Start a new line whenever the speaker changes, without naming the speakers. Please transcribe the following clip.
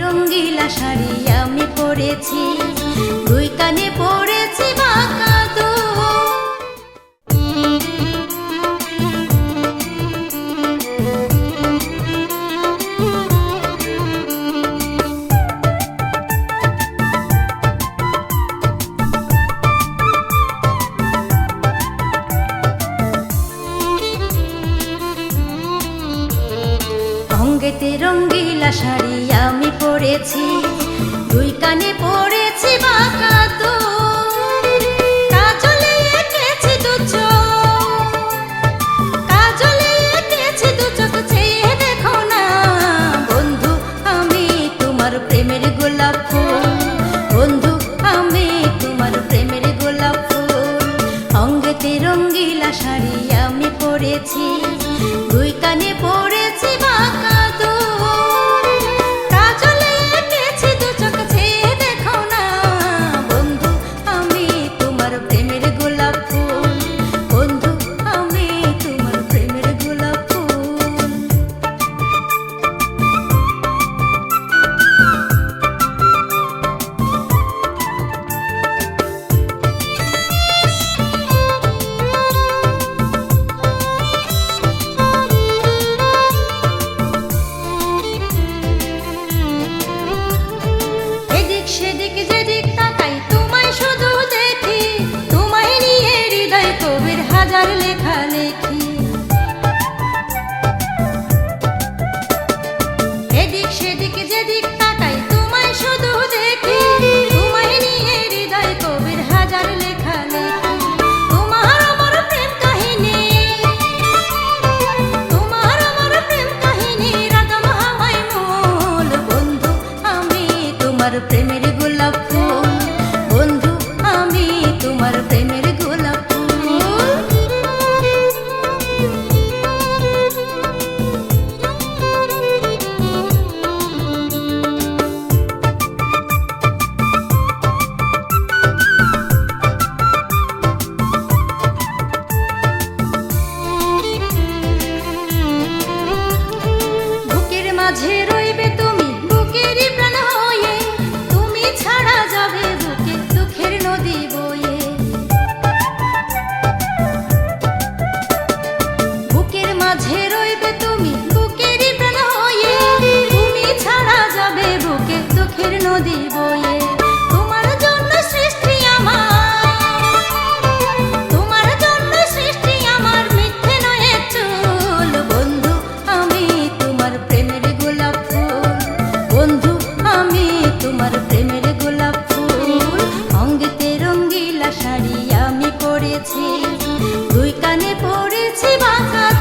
রঙ্গিলা শাড়ি আমি পরেছি। সঙ্গেতে রঙ্গিলা শাড়ি আমি পরেছি। দুই কানে পরেছি বাঁকা তো চেয়ে না। বন্ধু, আমি তোমার গোলাপ ফুল। বন্ধু তোমার গোলাপ ফুল। অঙ্গেতে রঙ্গিলা শাড়ি আমি পরেছি। তোমার প্রেমের গোলাপ ফুল। বন্ধু আমি তোমার প্রেমের গোলাপ ফুল। বুকের মাঝে 七八个